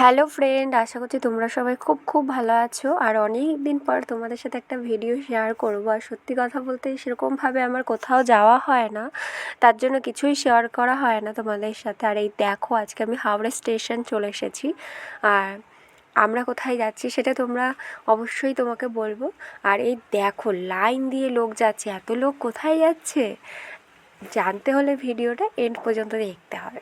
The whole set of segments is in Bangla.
হ্যালো ফ্রেন্ড আশা করছি তোমরা সবাই খুব খুব ভালো আছো। আর অনেক দিন পর তোমাদের সাথে একটা ভিডিও শেয়ার করব। আর সত্যি কথা বলতে সেরকমভাবে আমার কোথাও যাওয়া হয় না। তার জন্য কিছুই শেয়ার করা হয় না তোমাদের সাথে। আর এই দেখো, আজকে আমি হাওড়া স্টেশন চলে এসেছি। আর আমরা কোথায় যাচ্ছি সেটা তোমরা অবশ্যই তোমাকে বলব। আর এই দেখো লাইন দিয়ে লোক যাচ্ছে। এত লোক কোথায় যাচ্ছে? জানতে হলে ভিডিওটা এন্ড পর্যন্ত দেখতে হবে।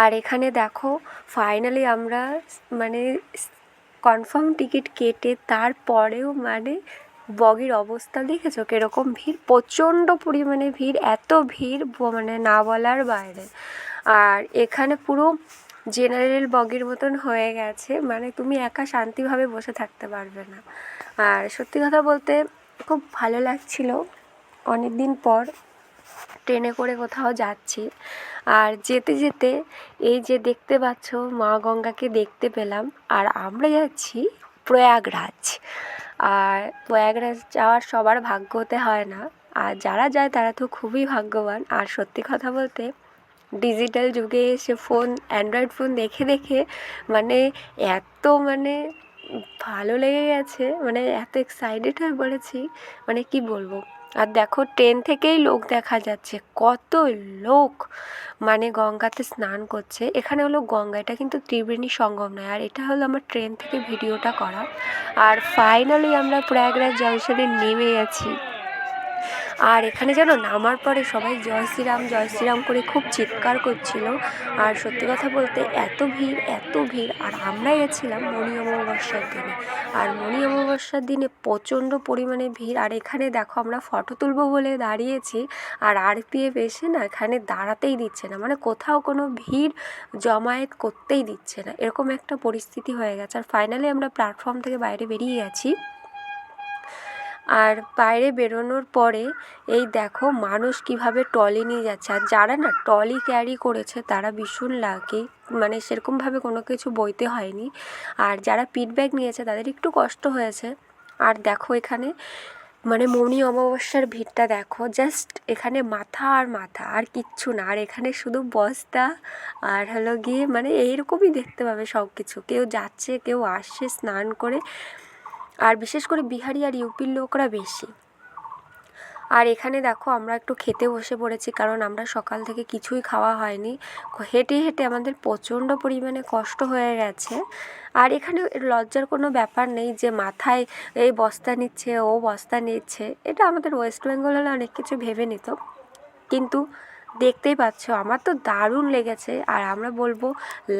আর এখানে দেখো ফাইনালি আমরা মানে কনফার্ম টিকিট কেটে তারপরেও মানে বগির অবস্থা দেখেছ? কীরকম ভিড়? প্রচণ্ড পরিমাণে ভিড়, এত ভিড় মানে না বলার বাইরে। আর এখানে পুরো জেনারেল বগির মতন হয়ে গেছে মানে তুমি একা শান্তিভাবে বসে থাকতে পারবে না। আর সত্যি কথা বলতে খুব ভালো লাগছিল। অনেক দিন পর ট্রেনে করে কোথাও যাচ্ছি। আর যেতে যেতে এই যে দেখতে পাচ্ছ, মা গঙ্গাকে দেখতে পেলাম। আর আমরা যাচ্ছি প্রয়াগরাজ। আর প্রয়াগরাজ যাওয়ার সবার ভাগ্য হতে হয় না। আর যারা যায় তারা তো খুবই ভাগ্যবান। আর সত্যি কথা বলতে, ডিজিটাল যুগে এসে ফোন, অ্যান্ড্রয়েড ফোন দেখে দেখে মানে এত মানে ভালো লেগে গেছে। মানে এত এক্সাইটেড হয়ে পড়েছি। মানে কি বলব? আর দেখো ট্রেন থেকেই লোক দেখা যাচ্ছে। কত লোক! মানে গঙ্গাতে স্নান করছে। এখানে হলো গঙ্গা, এটা কিন্তু ত্রিবেণী সঙ্গম নয়। আর এটা হলো আমার ট্রেন থেকে ভিডিওটা করা। আর ফাইনালি আমরা প্রয়াগরাজ জংশনে নেমে গেছি আর এখানে যেন নামার পরে সবাই জয় শ্রীরাম জয় শ্রীরাম করে খুব চিৎকার করছিল। আর সত্যি কথা বলতে এত ভিড় এত ভিড়। আর আমরা গেছিলাম মণি অমাবস্যার দিনে। আর মণি অমাবস্যার দিনে প্রচণ্ড পরিমাণে ভিড়। আর এখানে দেখো, আমরা ফটো তুলবো বলে দাঁড়িয়েছি। আর আর আরপিএফ এসে না এখানে দাঁড়াতেই দিচ্ছে না। মানে কোথাও কোনো ভিড় জমায়েত করতেই দিচ্ছে না। এরকম একটা পরিস্থিতি হয়ে গেছে। আর ফাইনালি আমরা প্ল্যাটফর্ম থেকে বাইরে বেরিয়ে গেছি। আর বাইরে বেরোনোর পরে এই দেখো মানুষ কীভাবে ট্রলি নিয়ে যাচ্ছে। আর যারা না ট্রলি ক্যারি করেছে, তারা ভীষণ লাকি। মানে সেরকমভাবে কোনো কিছু বইতে হয়নি। আর যারা পিট ব্যাগ নিয়েছে, তাদের একটু কষ্ট হয়েছে। আর দেখো এখানে মানে মৌনি অমাবস্যার ভিড়টা দেখো জাস্ট এখানে মাথা আর মাথা, আর কিচ্ছু না। আর এখানে শুধু বস্তা আর হলো গিয়ে মানে এইরকমই দেখতে পাবে সব কিছু কেউ যাচ্ছে, কেউ আসছে স্নান করে। আর বিশেষ করে বিহারি আর ইউপির লোকরা বেশি। আর এখানে দেখো আমরা একটু খেতে বসে পড়েছি কারণ আমরা সকাল থেকে কিছুই খাওয়া হয়নি। হেঁটে হেঁটে আমাদের প্রচণ্ড পরিমাণে কষ্ট হয়ে গেছে। আর এখানে লজ্জার কোনো ব্যাপার নেই যে মাথায় এই বস্তা নিচ্ছে, ও বস্তা নিচ্ছে। এটা আমাদের ওয়েস্ট বেঙ্গল হলে অনেক কিছু ভেবে নিত। কিন্তু দেখতেই পাচ্ছ, আমার তো দারুণ লেগেছে। আর আমরা বলব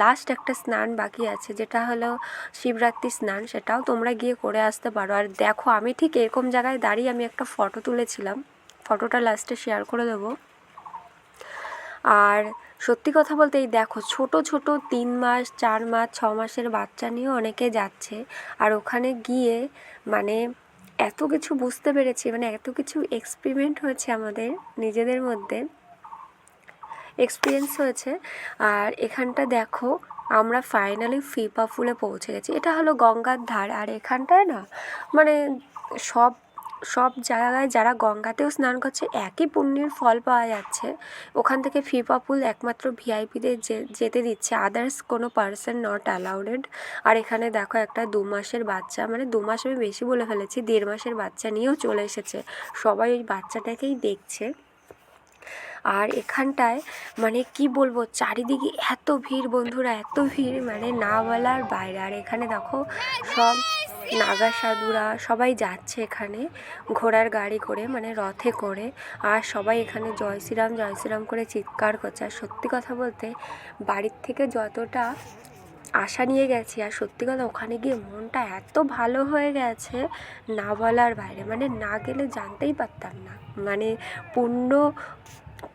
লাস্ট একটা স্নান বাকি আছে, যেটা হলো শিবরাত্রি স্নান, সেটাও তোমরা গিয়ে করে আসতে পারো। আর দেখো, আমি ঠিক এরকম জায়গায় দাঁড়িয়ে আমি একটা ফটো তুলেছিলাম। ফটোটা লাস্টে শেয়ার করে দেবো। আর সত্যি কথা বলতে এই দেখো, ছোট ছোট তিন মাস, চার মাস, ছ মাসের বাচ্চা নিয়েও অনেকে যাচ্ছে। আর ওখানে গিয়ে মানে এত কিছু বুঝতে পেরেছি মানে এত কিছু এক্সপেরিমেন্ট হয়েছে আমাদের নিজেদের মধ্যে। এক্সপিরিয়েন্স হয়েছে। আর এখানটা দেখো, আমরা ফাইনালি ফিপা ফুলে পৌঁছে গেছি। এটা হলো গঙ্গার ধার। আর এখানটায় না মানে সব সব জায়গায় যারা গঙ্গাতেও স্নান করছে, একই পুণ্যের ফল পাওয়া যাচ্ছে। ওখান থেকে ফিপা পুল একমাত্র ভিআইপিদের যেতে দিচ্ছে। আদার্স কোনো পার্সন নট অ্যালাউডেড আর এখানে দেখো, একটা দু মাসের বাচ্চা মানে দু মাস আমি বেশি বলে ফেলেছি, দেড় মাসের বাচ্চা নিয়েও চলে এসেছে। সবাই ওই বাচ্চাটাকেই দেখছে। আর এখানটায় মানে কি বলব, চারিদিকে এত ভিড় বন্ধুরা, এত ভিড় মানে না বলার বাইরে। আর এখানে দেখো সব নাগা সাধুরা সবাই যাচ্ছে এখানে ঘোড়ার গাড়ি করে মানে রথে করে। আর সবাই এখানে জয় শ্রীরাম জয় শ্রীরাম করে চিৎকার করছে। আর সত্যি কথা বলতে বাড়ির থেকে যতটা আশা নিয়ে গেছি। আর সত্যি কথা, ওখানে গিয়ে মনটা এত ভালো হয়ে গেছে, না বলার বাইরে। মানে না গেলে জানতেই পারতাম না। মানে পূর্ণ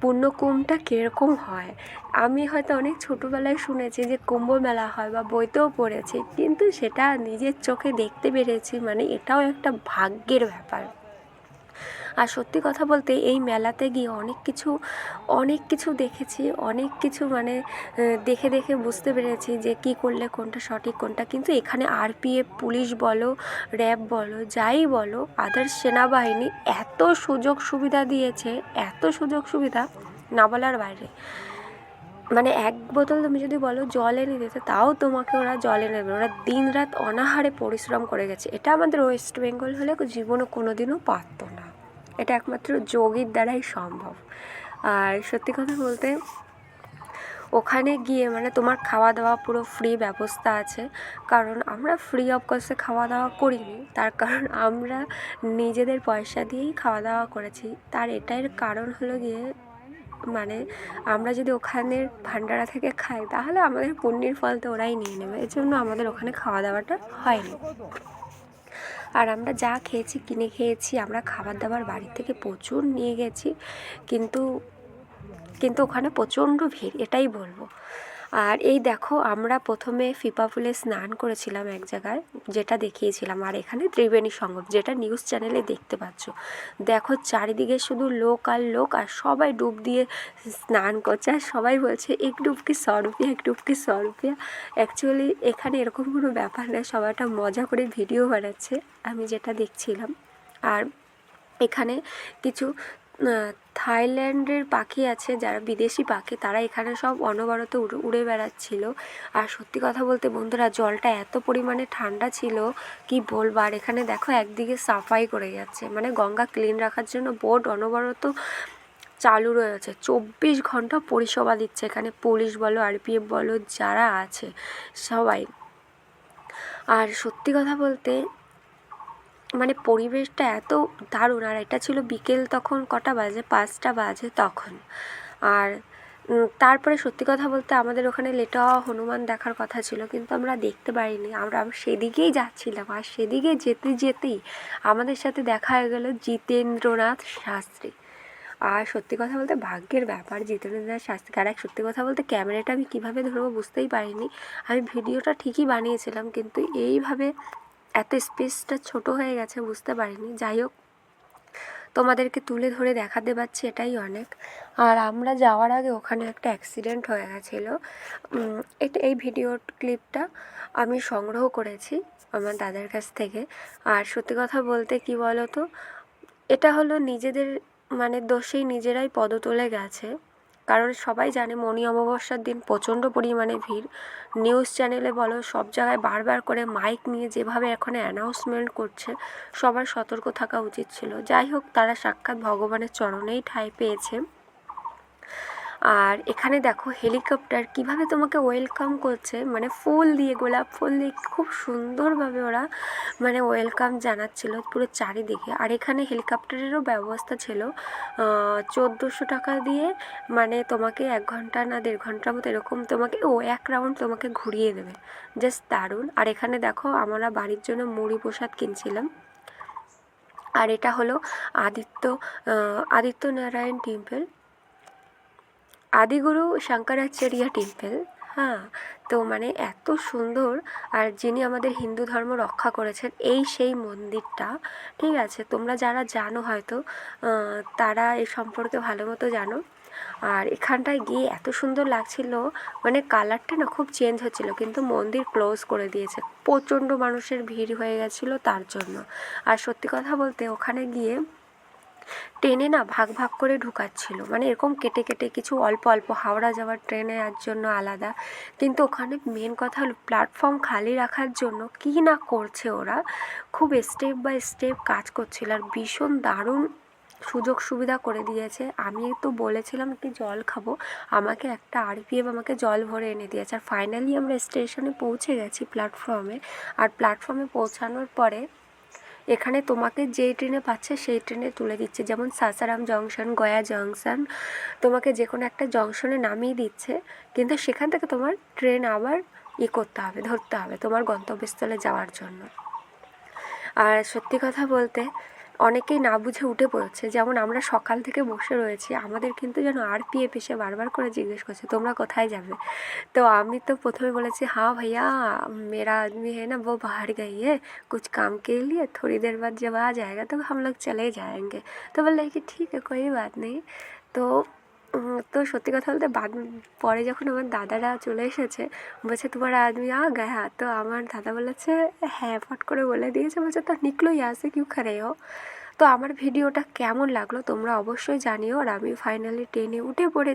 পূর্ণকুম্ভটা কীরকম হয়? আমি হয়তো অনেক ছোটোবেলায় শুনেছি যে কুম্ভ মেলা হয় বা বইতেও পড়েছি, কিন্তু সেটা নিজের চোখে দেখতে পেরেছি। মানে এটাও একটা ভাগ্যের ব্যাপার। আর সত্যি কথা বলতে এই মেলাতে গিয়ে অনেক কিছু অনেক কিছু দেখেছি, অনেক কিছু মানে দেখে দেখে বুঝতে পেরেছি যে কী করলে কোনটা সঠিক, কোনটা কিন্তু এখানে আরপিএফ পুলিশ বলো, র্যাব বলো, যাই বলো আদার্স সেনাবাহিনী এত সুযোগ সুবিধা দিয়েছে, এত সুযোগ সুবিধা না বলার বাইরে। মানে এক বোতল তুমি যদি বলো জল এনে দিতে, তাও তোমাকে ওরা জল এনে দেবে। ওরা দিন রাত অনাহারে পরিশ্রম করে গেছে। এটা আমাদের ওয়েস্ট বেঙ্গল হলে জীবনে কোনো দিনও পারতো এটা একমাত্র যোগীর দ্বারাই সম্ভব। আর সত্যি কথা বলতে, ওখানে গিয়ে মানে তোমার খাওয়া দাওয়া পুরো ফ্রি ব্যবস্থা আছে। কারণ আমরা ফ্রি অফ কস্টে খাওয়া দাওয়া করিনি। তার কারণ আমরা নিজেদের পয়সা দিয়েই খাওয়া দাওয়া করেছি। তার এটাই কারণ হলো গিয়ে মানে আমরা যদি ওখানের ভান্ডারা থেকে খাই, তাহলে আমাদের পুণ্যের ফল তো ওরাই নিয়ে নেবে। এর জন্য আমাদের ওখানে খাওয়া দাওয়াটা হয়নি। আর আমরা যা খেয়েছি, কিনে খেয়েছি, আমরা খাবার দাবার বাড়ি থেকে প্রচুর নিয়ে গেছি। কিন্তু কিন্তু ওখানে প্রচণ্ড ভিড়, এটাই বলব। আর এই দেখো, আমরা প্রথমে ফিপা ফুলে স্নান করেছিলাম এক জায়গায়, যেটা দেখিয়েছিলাম। আর এখানে ত্রিবেণী সঙ্গম, যেটা নিউজ চ্যানেলে দেখতে পাচ্ছ। দেখো, চারিদিকে শুধু লোক আর লোক, আর সবাই ডুব দিয়ে স্নান করছে। আর সবাই বলছে, এক ডুবকি শ রুপিয়া এক ডুবকি শ রুপিয়া অ্যাকচুয়ালি এখানে এরকম কোনো ব্যাপার নেই সবাইটা মজা করে ভিডিও বানাচ্ছে, আমি যেটা দেখছিলাম। আর এখানে কিছু থাইল্যান্ডের পাখি আছে, যারা বিদেশি পাখি, তারা এখানে সব অনবরত উড়ে বেড়াচ্ছিল। আর সত্যি কথা বলতে বন্ধুরা, জলটা এত পরিমাণে ঠান্ডা ছিল, কি বলব? আর এখানে দেখো একদিকে সাফাই করে যাচ্ছে। মানে গঙ্গা ক্লিন রাখার জন্য বোট অনবরত চালু রয়েছে। চব্বিশ ঘণ্টা পরিষেবা দিচ্ছে এখানে পুলিশ বলো, আরপিএফ বলো, যারা আছে সবাই। আর সত্যি কথা বলতে মানে পরিবেশটা এত দারুণ। আর এটা ছিল বিকেল তখন কটা বাজে? পাঁচটা বাজে তখন। আর তারপরে সত্যি কথা বলতে আমাদের ওখানে লেটা হনুমান দেখার কথা ছিল, কিন্তু আমরা দেখতে পারিনি। আমরা সেদিকেই যাচ্ছিলাম। আর সেদিকে যেতে যেতেই আমাদের সাথে দেখা হয়ে গেলো জিতেন্দ্রনাথ শাস্ত্রী। আর সত্যি কথা বলতে ভাগ্যের ব্যাপার, জিতেন্দ্রনাথ শাস্ত্রী। আর এক সত্যি কথা বলতে ক্যামেরাটা আমি কীভাবে ধরবো বুঝতেই পারিনি। আমি ভিডিওটা ঠিকই বানিয়েছিলাম, কিন্তু এইভাবে এত স্পেসটা ছোট হয়ে গেছে, বুঝতে পারিনি। যাই হোক, তোমাদেরকে তুলে ধরে দেখাতে পারছি এটাই অনেক। আর আমরা যাওয়ার আগে ওখানে একটা অ্যাক্সিডেন্ট হয়ে গেছিল। এটা, এই ভিডিও ক্লিপটা আমি সংগ্রহ করেছি আমার দাদার কাছ থেকে। আর সত্যি কথা বলতে কি বলো তো এটা হলো নিজেদের মানে দোষেই নিজেরাই পদতলে গেছে। কারণ সবাই জানে মণি অমাবস্যার দিন প্রচণ্ড পরিমাণে ভিড়। নিউজ চ্যানেলে বলো, সব জায়গায় বারবার করে মাইক নিয়ে যেভাবে এখন অ্যানাউন্সমেন্ট করছে, সবার সতর্ক থাকা উচিত ছিল। যাই হোক, তারা সাক্ষাৎ ভগবানের চরণেই ঠাঁই পেয়েছে। আর এখানে দেখো হেলিকপ্টার কীভাবে তোমাকে ওয়েলকাম করছে মানে ফুল দিয়ে, গোলাপ ফুল দিয়ে খুব সুন্দরভাবে ওরা মানে ওয়েলকাম জানাচ্ছিল পুরো চারিদিকে। আর এখানে হেলিকপ্টারেরও ব্যবস্থা ছিল চোদ্দোশো টাকা দিয়ে মানে তোমাকে এক ঘণ্টা না দেড় ঘণ্টার মতো এরকম তোমাকে, ও এক রাউন্ড তোমাকে ঘুরিয়ে দেবে। জাস্ট দারুণ। আর এখানে দেখো আমরা বাড়ির জন্য মুড়ি প্রসাদ কিনছিলাম। আর এটা হলো আদিত্য আদিত্য নারায়ণ টেম্পল। আদিগুরু শঙ্করাচার্য টেম্পল হ্যাঁ তো মানে এত সুন্দর। আর যিনি আমাদের হিন্দু ধর্ম রক্ষা করেছেন এই সেই মন্দিরটা, ঠিক আছে? তোমরা যারা জানো হয়তো তারা এ সম্পর্কে ভালো মতো জানো। আর এখানটায় গিয়ে এত সুন্দর লাগছিল মানে কালারটা না খুব চেঞ্জ হচ্ছিল, কিন্তু মন্দির ক্লোজ করে দিয়েছে। প্রচণ্ড মানুষের ভিড় হয়ে গেছিল তার জন্য। আর সত্যি কথা বলতে, ওখানে গিয়ে ট্রেনে না ভাগ ভাগ করে ঢুকাচ্ছিল। মানে এরকম কেটে কেটে কিছু অল্প অল্প হাওড়া যাওয়ার ট্রেনে আর জন্য আলাদা। কিন্তু ওখানে মেন কথা হলো প্ল্যাটফর্ম খালি রাখার জন্য কী না করছে ওরা। খুব স্টেপ বাই স্টেপ কাজ করছিল আর ভীষণ দারুণ সুযোগ সুবিধা করে দিয়েছে। আমি তো বলেছিলাম কি জল খাব। আমাকে একটা আরপিএফ আমাকে জল ভরে এনে দিয়েছে। আর ফাইনালি আমরা স্টেশনে পৌঁছে গেছি প্ল্যাটফর্মে আর প্ল্যাটফর্মে পৌঁছানোর পরে এখানে তোমাকে যেই ট্রেনে পাচ্ছে সেই ট্রেনে তুলে দিচ্ছে। যেমন সাসারাম জংশন, গয়া জংশন, তোমাকে যে কোনো একটা জংশনে নামিয়ে দিচ্ছে। কিন্তু সেখান থেকে তোমার ট্রেন আবার ই করতে হবে, ধরতে হবে তোমার গন্তব্যস্থলে যাওয়ার জন্য। আর সত্যি কথা বলতে অনেকেই না বুঝে উঠে পড়ছে যেমন আমরা সকাল থেকে বসে রয়েছি আমাদের কিন্তু যেন আর পিএফ এসে বারবার করে জিজ্ঞেস করছে তোমরা কোথায় যাবে তো আমি তো প্রথমে বলেছি হ্যাঁ ভাইয়া মেরা আদমি है না वो बाहर गई है कुछ काम के लिए थोड़ी देर बाद जब आ जाएगा तो हम लोग चले जाएंगे তো বললে কি ঠিক है कोई बात नहीं তো তো সত্যি কথা বলতে বাদ পরে যখন আমার দাদারা চলে এসেছে বলছে তোমার আদমি আ গায়া তো আমার দাদা বলেছে হ্যাঁ ফট করে বলে দিয়েছে বলছে তো নিকলো ইয়াসে কিউ খারে হো তো আমার ভিডিওটা কেমন লাগল তোমরা অবশ্যই জানিও আর আমি ফাইনালি ট্রেনে উঠে পড়ে